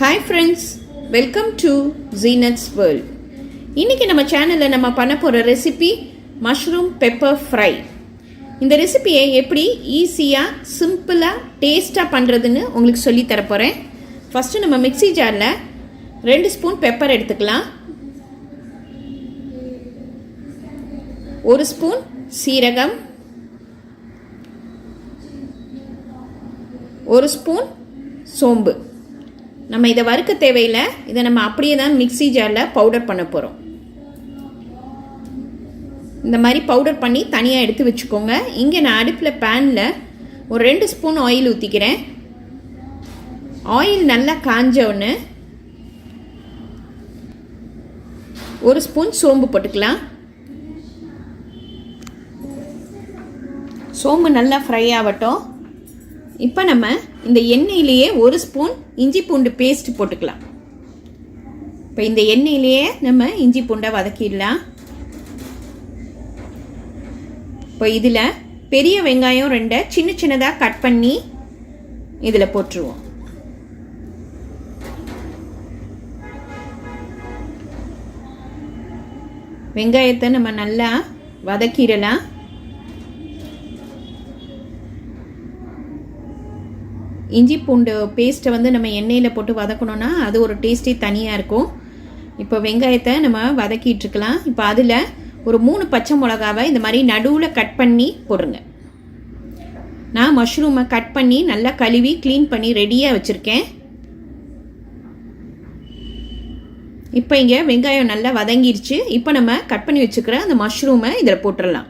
Hi friends welcome to ஜீனட்ஸ் world இன்றைக்கி நம்ம சேனலில் நம்ம பண்ண போகிற ரெசிபி மஷ்ரூம் பெப்பர் ஃப்ரை இந்த ரெசிபியை எப்படி ஈஸியாக சிம்பிளாக டேஸ்ட்டாக பண்ணுறதுன்னு உங்களுக்கு சொல்லி தரப்போகிறேன் ஃபஸ்ட்டு நம்ம மிக்ஸி ஜாரில் ரெண்டு ஸ்பூன் பெப்பர் எடுத்துக்கலாம். ஒரு ஸ்பூன் சீரகம். ஒரு ஸ்பூன் சோம்பு. நம்ம இதை வறுக்க தேவையில்லை. இதை நம்ம அப்படியே தான் மிக்ஸி ஜாரில் பவுடர் பண்ண போகிறோம் இந்த மாதிரி பவுடர் பண்ணி தனியாக எடுத்து வச்சுக்கோங்க. இங்கே நான் அடுப்பில் பேனில் ஒரு ரெண்டு ஸ்பூன் ஆயில் ஊற்றிக்கிறேன் ஆயில் நல்லா காஞ்ச ஒன்று ஒரு ஸ்பூன் சோம்பு போட்டுக்கலாம். சோம்பு நல்லா ஃப்ரை ஆகட்டும். இப்போ நம்ம இந்த எண்ணெயிலேயே ஒரு ஸ்பூன் இஞ்சி பூண்டு பேஸ்ட் போட்டுக்கலாம். இப்போ இந்த எண்ணெயிலேயே நம்ம இஞ்சி பூண்டை வதக்கிடலாம். இப்போ இதில் பெரிய வெங்காயம் ரெண்டை சின்ன சின்னதாக கட் பண்ணி இதில் போட்டுருவோம். வெங்காயத்தை நம்ம நல்லா வதக்கிடலாம். இஞ்சி பூண்டு பேஸ்ட்டை வந்து நம்ம எண்ணெயில் போட்டு வதக்கணும்னா அது ஒரு டேஸ்ட்டே தனியாக இருக்கும். இப்போ வெங்காயத்தை நம்ம வதக்கிட்டுருக்கலாம் இப்போ அதில் ஒரு மூணு பச்சை மிளகாவை இந்த மாதிரி நடுவில் கட் பண்ணி போடுங்க. நான் மஷ்ரூமை கட் பண்ணி நல்லா கழுவி க்ளீன் பண்ணி ரெடியாக வச்சுருக்கேன். இப்போ இங்கே வெங்காயம் நல்லா வதங்கிருச்சு. இப்போ நம்ம கட் பண்ணி வச்சுக்கிற அந்த மஷ்ரூமை இதில் போட்டுடலாம்.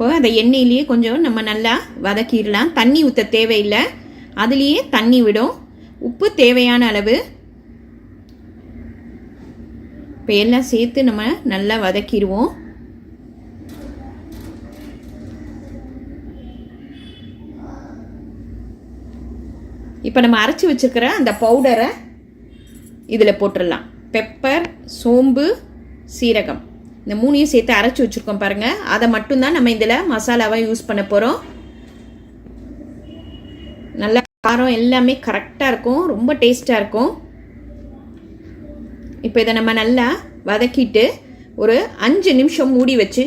இப்போ அந்த எண்ணெயிலேயே கொஞ்சம் நம்ம நல்லா வதக்கிடலாம். தண்ணி ஊற்ற தேவையில்லை. அதுலேயே தண்ணி விடும். உப்பு தேவையான அளவு. இப்போ எல்லாம் சேர்த்து நம்ம நல்லா வதக்கிடுவோம். இப்போ நம்ம அரைச்சி வச்சுருக்கிற அந்த பவுடரை இதில் போட்டுடலாம். பெப்பர் சோம்பு சீரகம். இந்த மூணையும் சேர்த்து அரைச்சி வச்சுருக்கோம் பாருங்கள் அதை மட்டும்தான் நம்ம இதில் மசாலாவாக யூஸ் பண்ண போகிறோம் நல்லா காரம் எல்லாமே கரெக்டாக இருக்கும். ரொம்ப டேஸ்ட்டாக இருக்கும். இப்போ இதை நம்ம நல்லா வதக்கிட்டு ஒரு அஞ்சு நிமிஷம் மூடி வச்சு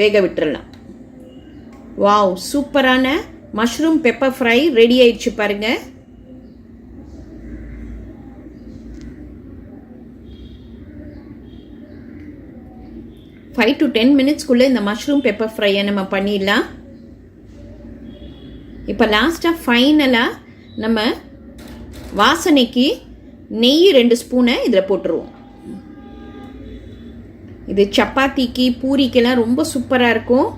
வேக விட்டுறலாம். வாவ் சூப்பரான மஷ்ரூம் பெப்பர் ஃப்ரை ரெடி ஆயிடுச்சு பாருங்கள் ஃபைவ் டு டென் மினிட்ஸ்க்குள்ளே இந்த மஷ்ரூம் பெப்பர் ஃப்ரையை நம்ம பண்ணிடலாம். இப்போ லாஸ்ட்டாக ஃபைனலாக நம்ம வாசனைக்கு நெய் ரெண்டு ஸ்பூனை இதில் போட்டுருவோம். இது சப்பாத்திக்கு பூரிக்கெல்லாம் ரொம்ப சூப்பராக இருக்கும்.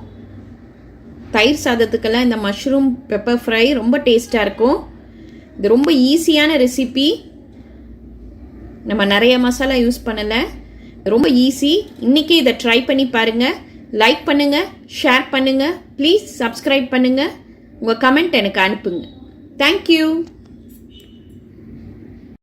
தயிர் சாதத்துக்கெல்லாம் இந்த மஷ்ரூம் பெப்பர் ஃப்ரை ரொம்ப டேஸ்ட்டாக இருக்கும். இது ரொம்ப ஈஸியான ரெசிபி நம்ம நிறைய மசாலா யூஸ் பண்ணலை. ரொம்ப ஈஸி இன்றைக்கி இதை ட்ரை பண்ணி பாருங்கள் லைக் பண்ணுங்கள் ஷேர் பண்ணுங்கள் ப்ளீஸ் சப்ஸ்கிரைப் பண்ணுங்கள் உங்கள் கமெண்ட் எனக்கு அனுப்புங்க. தேங்க்யூ